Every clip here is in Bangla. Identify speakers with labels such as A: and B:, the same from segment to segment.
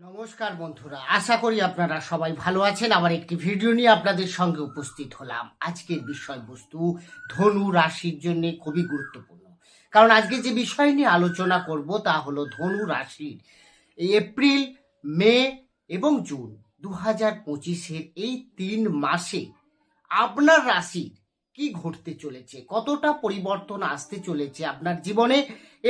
A: নমস্কার বন্ধুরা, আশা করি আপনারা সবাই ভালো আছেন। আবার একটি ভিডিও নিয়ে আপনাদের সঙ্গে উপস্থিত হলাম। আজকের বিষয়বস্তু ধনু রাশির জন্য খুবই গুরুত্বপূর্ণ। কারণ আজকে যে বিষয় নিয়ে আলোচনা করব তা হলো ধনু রাশির এপ্রিল, মে এবং জুন দু হাজার পঁচিশের এই তিন মাসে আপনার রাশির কি ঘটতে চলেছে, কতটা পরিবর্তন আসতে চলেছে আপনার জীবনে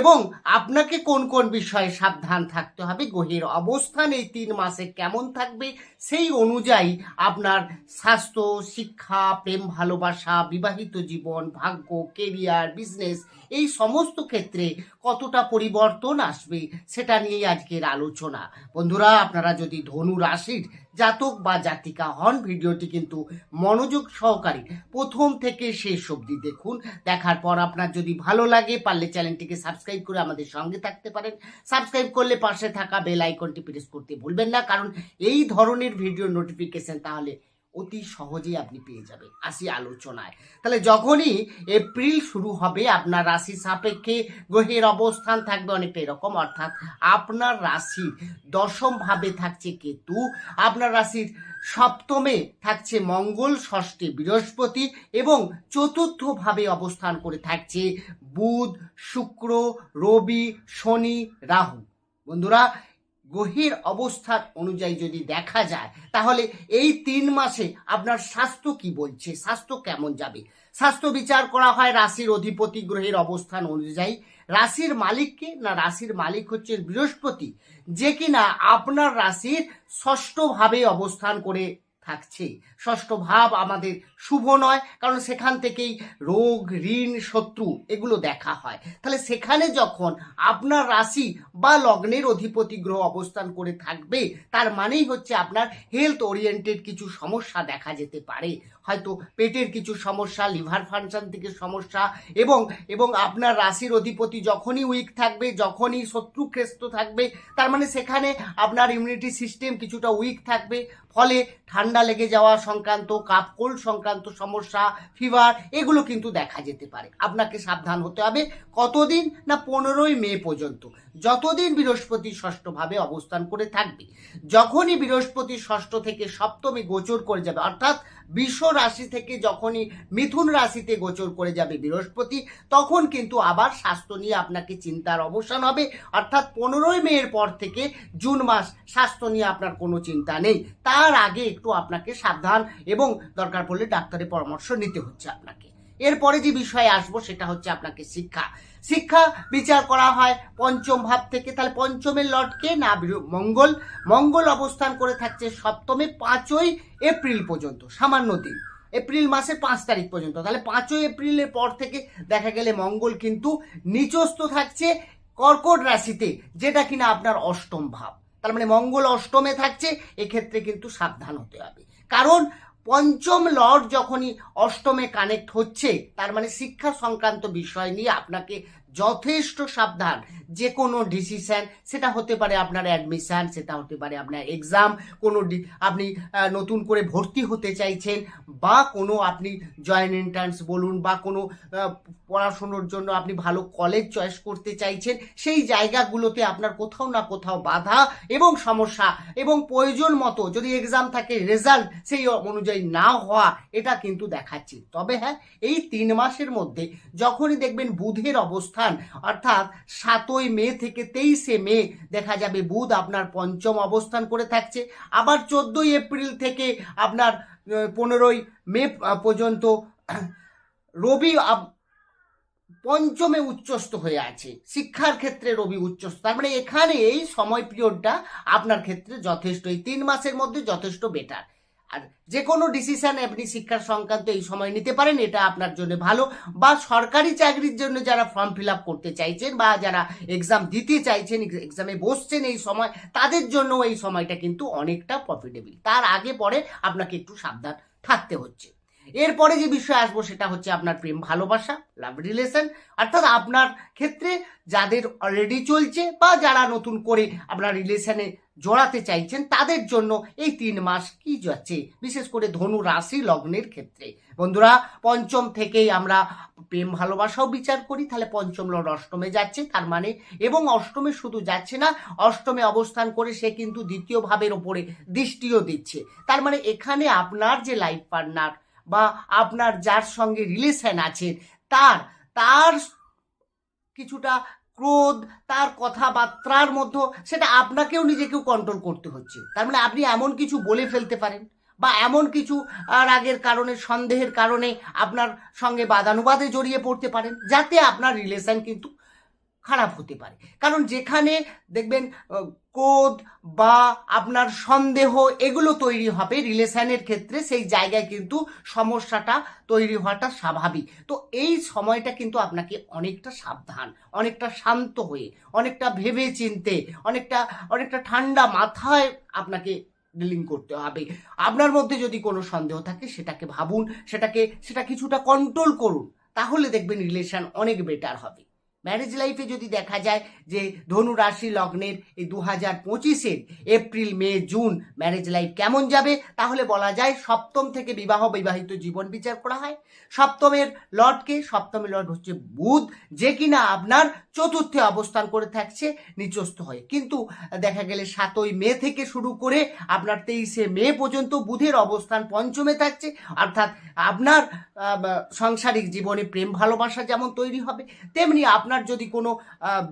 A: এবং আপনাকে কোন কোন বিষয়ে সাবধান থাকতে হবে, গ্রহের অবস্থান এই তিন মাসে কেমন থাকবে, সেই অনুযায়ী আপনার স্বাস্থ্য, শিক্ষা, প্রেম, ভালোবাসা, বিবাহিত জীবন, ভাগ্য কেরিয়ার বিজনেস এই সমস্ত ক্ষেত্রে কতটা পরিবর্তন আসবে সেটা নিয়েই আজকের আলোচনা। বন্ধুরা, আপনারা যদি ধনু রাশির জাতক বা জাতিকা হন, ভিডিওটি কিন্তু মনোযোগ সহকারে প্রথম থেকে শেষ অবধি দেখুন। দেখার পর আপনার যদি ভালো লাগে, পারলে চ্যানেলটিকে সাবস্ক্রাইব করে আমাদের সঙ্গে থাকতে পারেন। সাবস্ক্রাইব করলে পাশে থাকা বেল আইকনটি প্রেস করতে ভুলবেন না, কারণ এই ধরনের ভিডিও নোটিফিকেশন তাহলে অতি সহজেই আপনি পেয়ে যাবেন। আসি আলোচনায়। তাহলে যখনই এপ্রিল শুরু হবে, আপনার রাশি সাপেক্ষে গ্রহের অবস্থান থাকবে অনেকটা এরকম। অর্থাৎ আপনার রাশির দশম ভাবে থাকছে কেতু, আপনার রাশির সপ্তমে থাকছে মঙ্গল, ষষ্ঠে বৃহস্পতি এবং চতুর্থ ভাবে অবস্থান করে থাকছে বুধ, শুক্র, রবি, শনি, রাহু। বন্ধুরা গ্রহের অবস্থান অনুযায়ী যদি দেখা যায়, তাহলে এই তিন মাসে আপনার স্বাস্থ্য কি বলছে? স্বাস্থ্য কেমন যাবে? স্বাস্থ্য বিচার করা হয় রাশির অধিপতি গ্রহের অবস্থান অনুযায়ী। রাশির মালিককে না রাশির মালিক হচ্ছে বৃহস্পতি, যে কিনা আপনার রাশির ষষ্ঠভাবে অবস্থান করে থাকছে। ষষ্ঠ ভাব আমাদের শুভ নয়, কারণ সেখান থেকেই রোগ, ঋণ, শত্রু এগুলো দেখা হয়। তাহলে সেখানে যখন আপনার রাশি বা লগ্নের অধিপতি গ্রহ অবস্থান করে থাকবে, তার মানেই হচ্ছে আপনার হেলথ ওরিয়েন্টেড কিছু সমস্যা দেখা যেতে পারে। হয়তো পেটের কিছু সমস্যা লিভার ফাংশন থেকে সমস্যা এবং এবং আপনার রাশির অধিপতি যখনই উইক থাকবে, যখনই শত্রুগ্রস্ত থাকবে, তার মানে সেখানে আপনার ইমিউনিটি সিস্টেম কিছুটা উইক থাকবে। ফলে ঠান্ডা লেগে যাওয়া সংক্রান্ত, কাপ কোল্ড সংক্রান্ত সমস্যা ফিভার এগুলো কিন্তু দেখা যেতে পারে। আপনাকে সাবধান হতে হবে। কতদিন? না পনেরোই মে পর্যন্ত। যতদিন বৃহস্পতি ষষ্ঠভাবে অবস্থান করে থাকবে, যখনই বৃহস্পতি ষষ্ঠ থেকে সপ্তমী গোচর করে যাবে, অর্থাৎ বিশ্ব রাশি থেকে যখনই মিথুন রাশিতে গোচর করে যাবে বৃহস্পতি, তখন কিন্তু আবার স্বাস্থ্য নিয়ে আপনাকে চিন্তার অবসান হবে। অর্থাৎ পনেরোই মেয়ের পর থেকে জুন মাস স্বাস্থ্য নিয়ে আপনার কোনো চিন্তা নেই। তার আগে একটু আপনাকে সাবধান এবং দরকার পড়লে ডাক্তারের পরামর্শ নিতে হচ্ছে আপনাকে। এরপরে যে বিষয়ে আসব সেটা হচ্ছে আপনাকে শিক্ষা। শিক্ষা বিচার করা হয় পঞ্চম ভাব থেকে। তাহলে পঞ্চমের লটকে না মঙ্গল। মঙ্গল অবস্থান করে থাকছে সপ্তমে পাঁচই এপ্রিল পর্যন্ত, সামান্য দিন। এপ্রিল মাসের পাঁচ তারিখ পর্যন্ত। তাহলে পাঁচই এপ্রিলের পর থেকে দেখা গেলে মঙ্গল কিন্তু নিচস্থ থাকছে কর্কট রাশিতে, যেটা কিনা আপনার অষ্টম ভাব। তার মানে মঙ্গল অষ্টমে থাকছে, এক্ষেত্রে কিন্তু সাবধান হতে হবে। কারণ পঞ্চম লর্ড যখনই অষ্টমে কানেক্ট হচ্ছে তার মানে শিক্ষা সংক্রান্ত বিষয় নিয়ে আপনাকে যথেষ্ট সাবধান। যে কোনো ডিসিশন সেটা হতে পারে আপনার অ্যাডমিশান সেটা হতে পারে আপনার এক্সাম কোনো আপনি নতুন করে ভর্তি হতে চাইছেন, বা কোনো আপনি জয়েন্ট এন্ট্রান্স বলুন, বা কোনো পড়াশুনোর জন্য আপনি ভালো কলেজ চয়েস করতে চাইছেন, সেই জায়গাগুলোতে আপনার কোথাও না কোথাও বাধা এবং সমস্যা এবং প্রয়োজন মতো যদি এক্সাম থাকে রেজাল্ট সেই অনুযায়ী না হওয়া, এটা কিন্তু দেখাচ্ছে। তবে হ্যাঁ এই তিন মাসের মধ্যে যখনই দেখবেন বুধের অবস্থান। অর্থাৎ সাতই মে থেকে তেইশে মে দেখা যাবে বুধ আপনার পঞ্চম অবস্থান করে থাকছে। আবার চোদ্দই এপ্রিল থেকে আপনার পনেরোই মে পর্যন্ত রবি পঞ্চমে উচ্চস্থ হয়ে আছে। শিক্ষার ক্ষেত্রে রবি উচ্চস্থ। তার মানে এখানে এই সময় পিরিয়ডটা আপনার ক্ষেত্রে যথেষ্ট এই তিন মাসের মধ্যে যথেষ্ট বেটার আর যে কোনো ডিসিশন আপনি শিক্ষার সংক্রান্ত এই সময় নিতে পারেন, এটা আপনার জন্য ভালো। বা সরকারি চাকরির জন্য যারা ফর্ম ফিল আপ করতে চাইছেন বা যারা এক্সাম দিতে চাইছেন এক্সামে বসছেন এই সময়, তাদের জন্য এই সময়টা কিন্তু অনেকটা প্রফিটেবল তার আগে পরে আপনাকে একটু সাবধান থাকতে হচ্ছে। এরপরে যে বিষয় আসব সেটা হচ্ছে আপনার প্রেম, ভালোবাসা লাভ রিলেশন অর্থাৎ আপনার ক্ষেত্রে যাদের অলরেডি চলছে বা যারা নতুন করে আপনার রিলেশনে জড়াতে চাইছেন, তাদের জন্য এই তিন মাস কি যাচ্ছে? বিশেষ করে ধনু রাশি লগ্নের ক্ষেত্রে। বন্ধুরা, পঞ্চম থেকেই আমরা প্রেম, ভালোবাসাও বিচার করি, তাহলে পঞ্চম লর্ড অষ্টমে যাচ্ছে, তার মানে এবং অষ্টমে শুধু যাচ্ছে না, অষ্টমে অবস্থান করে সে কিন্তু দ্বিতীয় ভাবের ওপরে দৃষ্টিও দিচ্ছে। তার মানে এখানে আপনার যে লাইফ পার্টনার বা আপনার যার সঙ্গে রিলেশন আছে, তার তার কিছুটা ক্রোধ, তার কথাবার্তার মধ্যে সেটা আপনাকেও নিজেকেও কন্ট্রোল করতে হচ্ছে। তার মানে আপনি এমন কিছু বলে ফেলতে পারেন বা এমন কিছু রাগের কারণে, সন্দেহের কারণে আপনার সঙ্গে বাদানুবাদে জড়িয়ে পড়তে পারেন, যাতে আপনার রিলেশন কিন্তু খারাপ হতে পারে। কারণ যেখানে দেখবেন কোদ বা আপনার সন্দেহ এগুলো তৈরি হবে রিলেশানের ক্ষেত্রে, সেই জায়গায় কিন্তু সমস্যাটা তৈরি হওয়াটা স্বাভাবিক। তো এই সময়টা কিন্তু আপনাকে অনেকটা সাবধান, অনেকটা শান্ত হয়ে, অনেকটা ভেবে চিনতে অনেকটা অনেকটা ঠান্ডা মাথায় আপনাকে ডিলিং করতে হবে। আপনার মধ্যে যদি কোনো সন্দেহ থাকে, সেটাকে ভাবুন, সেটাকে, সেটা কিছুটা কন্ট্রোল করুন, তাহলে দেখবেন রিলেশান অনেক বেটার হবে। ম্যারেজ লাইফে যদি দেখা যায় যে ধনু রাশি লগ্নের এই দু হাজার পঁচিশের April May June marriage life কেমন যাবে? তাহলে বলা যায় সপ্তম থেকে বিবাহ বিবাহিত জীবন বিচার করা হয়। সপ্তমের লর্ডকে সপ্তমের লর্ড হচ্ছে বুধ। যে কিনা আপনার চতুর্থে অবস্থান করে থাকছে, নিচস্থ হয়ে। কিন্তু দেখা গেলে সাতই মে থেকে শুরু করে আপনার তেইশে মে পর্যন্ত বুধের অবস্থান পঞ্চমে থাকছে। অর্থাৎ আপনার সাংসারিক জীবনে প্রেম, ভালোবাসা যেমন তৈরি হবে, তেমনি আপনার যদি কোনো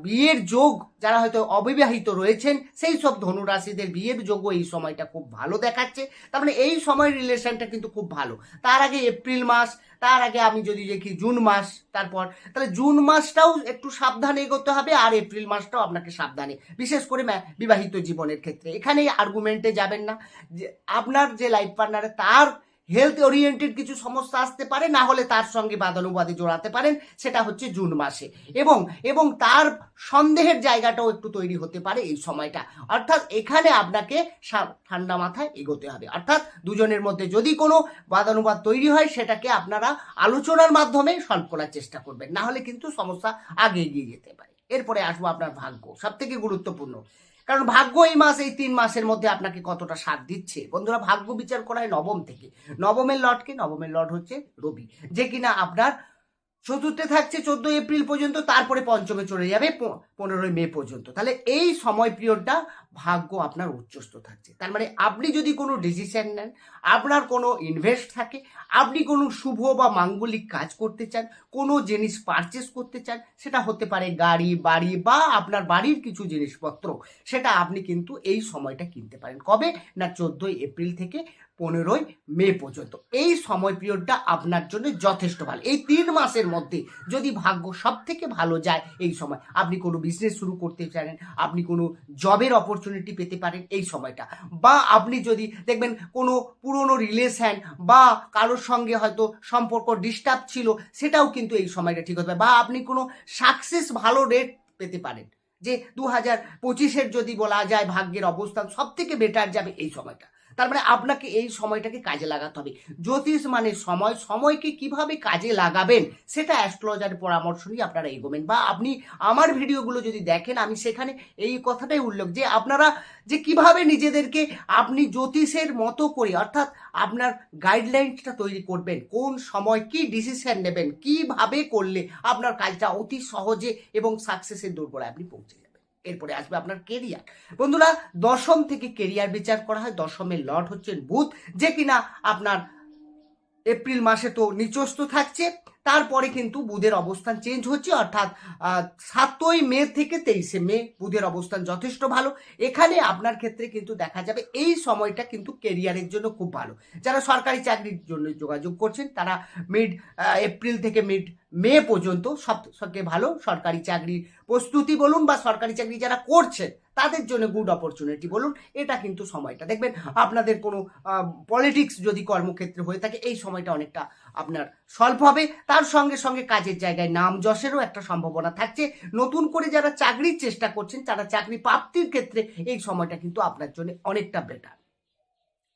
A: বিয়ের যোগ যারা হয়তো অবিবাহিত রয়েছেন, সেই সব ধনুরাশিদের বিয়ের যোগও এই সময়টা খুব ভালো দেখাচ্ছে। তার মানে এই সময়ের রিলেশনটা কিন্তু খুব ভালো। তার আগে এপ্রিল মাস তার আগে আমি যদি দেখি জুন মাস, তারপর, তাহলে জুন মাসটাও একটু সাবধানে এগোতে হবে আর এপ্রিল মাসটাও আপনাকে সাবধানে, বিশেষ করে বিবাহিত জীবনের ক্ষেত্রে। এখানেই আর্গুমেন্টে যাবেন না যে আপনার যে লাইফ পার্টনার তার হেলথ ওরিয়েন্টেড কিছু সমস্যা আসতে পারে, না হলে তার সঙ্গে বাদানুবাদে জোড়াতে পারেন, সেটা হচ্ছে জুন মাসে। এবং এবং তার সন্দেহের জায়গাটাও একটু তৈরি হতে পারে এই সময়টা। অর্থাৎ এখানে আপনাকে ঠান্ডা মাথায় এগোতে হবে। অর্থাৎ দুজনের মধ্যে যদি কোনো বাদানুবাদ তৈরি হয়, সেটাকে আপনারা আলোচনার মাধ্যমে সলভ করার চেষ্টা করবেন। না হলে কিন্তু সমস্যা আগে এগিয়ে যেতে পারে। এরপরে আসব আপনার ভাগ্য। সব থেকে গুরুত্বপূর্ণ। কারণ ভাগ্য এই মাস, এই তিন মাসের মধ্যে আপনাকে কতটা সাথ দিচ্ছে? বন্ধুরা, ভাগ্য বিচার করা হয় নবম থেকে। নবমের লটকে নবমের লট হচ্ছে রবি। যে কিনা আপনার চতুর্থে থাকছে চোদ্দ এপ্রিল পর্যন্ত, তারপরে পঞ্চমে চলে যাবে পনেরোই মে পর্যন্ত। তাহলে এই সময় পিরিয়ডটা ভাগ্য আপনার উচ্চস্থ থাকছে। তার মানে আপনি যদি কোনো ডিসিশন নেন, আপনার কোনো ইনভেস্ট থাকে, আপনি কোনো শুভ বা মাঙ্গলিক কাজ করতে চান, কোনো জিনিস পারচেস করতে চান, সেটা হতে পারে গাড়ি, বাড়ি বা আপনার বাড়ির কিছু জিনিসপত্র, সেটা আপনি কিন্তু এই সময়টা কিনতে পারেন। কবে? না চোদ্দোই এপ্রিল থেকে পনেরোই মে পর্যন্ত। এই সময় পিরিয়ডটা আপনার জন্য যথেষ্ট ভালো। এই তিন মাসের মধ্যে যদি ভাগ্য সব থেকে ভালো যায় এই সময়, আপনি কোনো বিজনেস শুরু করতে চান আপনি কোনো জবের অপরচুনিটি পেতে পারেন এই সময়টা। বা আপনি যদি দেখবেন কোনো পুরনো রিলেশন বা কারোর সঙ্গে হয়তো সম্পর্ক ডিস্টার্ব ছিল, সেটাও কিন্তু এই সময়টা ঠিক হতে পারে। বা আপনি কোনো সাকসেস ভালো রেট পেতে পারেন, যে দু হাজার পঁচিশের যদি বলা যায় ভাগ্যের অবস্থান সব থেকে বেটার যাবে এই সময়টা। তার মানে আপনাকে এই সময়টাকে কাজে লাগাতে হবে। জ্যোতিষ মানে সময়। সময়কে কীভাবে কাজে লাগাবেন সেটা অ্যাস্ট্রোলজারের পরামর্শ নিয়ে আপনারা এগোবেন। বা আপনি আমার ভিডিওগুলো যদি দেখেন, আমি সেখানে এই কথাটাই উল্লেখ যে আপনারা যে কীভাবে নিজেদেরকে আপনি জ্যোতিষের মতো করে, অর্থাৎ আপনার গাইডলাইনসটা তৈরি করবেন, কোন সময় কি ডিসিশন নেবেন, কীভাবে করলে আপনার কাজটা অতি সহজে এবং সাকসেসের দোরগোড়ায় আপনি পৌঁছে এরপরে আসবে আপনার কেরিয়ার বন্ধুরা, দশম থেকে কেরিয়ার বিচার করা হয়। দশমের লর্ড হচ্ছেন বুধ, যে কিনা আপনার এপ্রিল মাসে তো নিচস্ত থাকছে। তারপরে কিন্তু বুধের অবস্থান চেঞ্জ হচ্ছে, অর্থাৎ সাতই মে থেকে তেইশে মে বুধের অবস্থান যথেষ্ট ভালো। এখানে আপনার ক্ষেত্রে কিন্তু দেখা যাবে এই সময়টা কিন্তু কেরিয়ারের জন্য খুব ভালো। যারা সরকারি চাকরির জন্য যোগাযোগ করছেন, তারা মিড এপ্রিল থেকে মিড মে পর্যন্ত সব থেকে ভালো সরকারি চাকরির প্রস্তুতি বলুন বা সরকারি চাকরি যারা করছেন, তাদের জন্য গুড অপরচুনিটি বলুন, এটা কিন্তু সময়টা। দেখবেন, আপনাদের কোনো পলিটিক্স যদি কর্মক্ষেত্রে হয়ে থাকে, এই সময়টা অনেকটা আপনার সলভ হবে। তার সঙ্গে সঙ্গে কাজের জায়গায় নাম যশেরও একটা সম্ভাবনা থাকছে। নতুন করে যারা চাকরির চেষ্টা করছেন, তারা চাকরি প্রাপ্তির ক্ষেত্রে এই সময়টা কিন্তু আপনার জন্য অনেকটা বেটার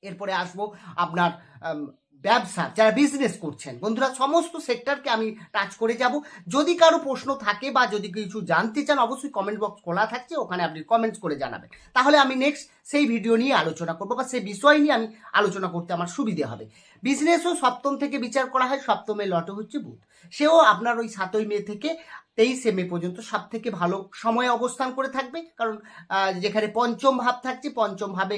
A: এরপরে আসব আপনার ব্যবসা, যারা বিজনেস করছেন। বন্ধুরা, সমস্ত সেক্টরকে আমি টাচ করে যাব। যদি কারও প্রশ্ন থাকে বা যদি কিছু জানতে চান, অবশ্যই কমেন্ট বক্স খোলা থাকছে, ওখানে আপনি কমেন্টস করে জানাবেন। তাহলে আমি নেক্সট সেই ভিডিও নিয়ে আলোচনা করব বা সেই বিষয় নিয়ে আমি আলোচনা করতে আমার সুবিধে হবে। বিজনেসও সপ্তম থেকে বিচার করা হয়, সপ্তমে লটো হচ্ছে বুধ। সেও আপনার ওই সাতই মে থেকে তেইশে মে পর্যন্ত সব থেকে ভালো সময়ে অবস্থান করে থাকবে। কারণ যেখানে পঞ্চম ভাব থাকছে, পঞ্চম ভাবে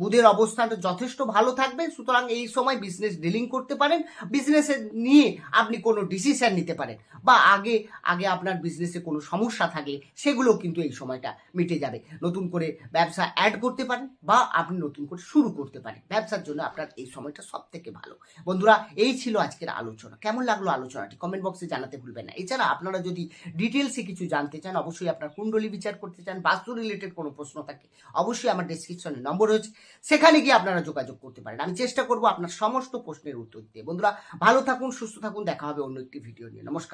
A: বুধের অবস্থানটা যথেষ্ট ভালো থাকবে। সুতরাং এই সময় বিজনেস ডিলিং করতে পারেন। বিজনেসে নিয়ে আপনি কোনো ডিসিশন নিতে পারেন। বা আগে আগে আপনার বিজনেসে কোনো সমস্যা থাকলে সেগুলো কিন্তু এই সময়টা মিটে যাবে। নতুন করে ব্যবসা অ্যাড করতে পারেন বা আপনি নতুন করে শুরু করতে পারেন। ব্যবসার জন্য আপনার এই সময়টা সব থেকে ভালো। বন্ধুরা, এই ছিল আজকের আলোচনা। কেমন লাগল আলোচনাটি? কমেন্ট বক্সে জানাতে ভুলবেন না। এছাড়া আপনারা যদি ডিটেলসে কিছু জানতে চান, অবশ্যই আপনার কুণ্ডলী বিচার করতে চান, বাস্তু রিলেটেড কোনো প্রশ্ন থাকে, অবশ্যই আমার ডিসক্রিপশনে নম্বর রয়েছে। সেখানে গিয়ে আপনারা যোগাযোগ করতে পারেন। আমি চেষ্টা করব আপনার সমস্ত প্রশ্নের উত্তর দিতে বন্ধুরা, ভালো থাকুন, সুস্থ থাকুন, দেখা হবে অন্য একটি ভিডিও নিয়ে। নমস্কার।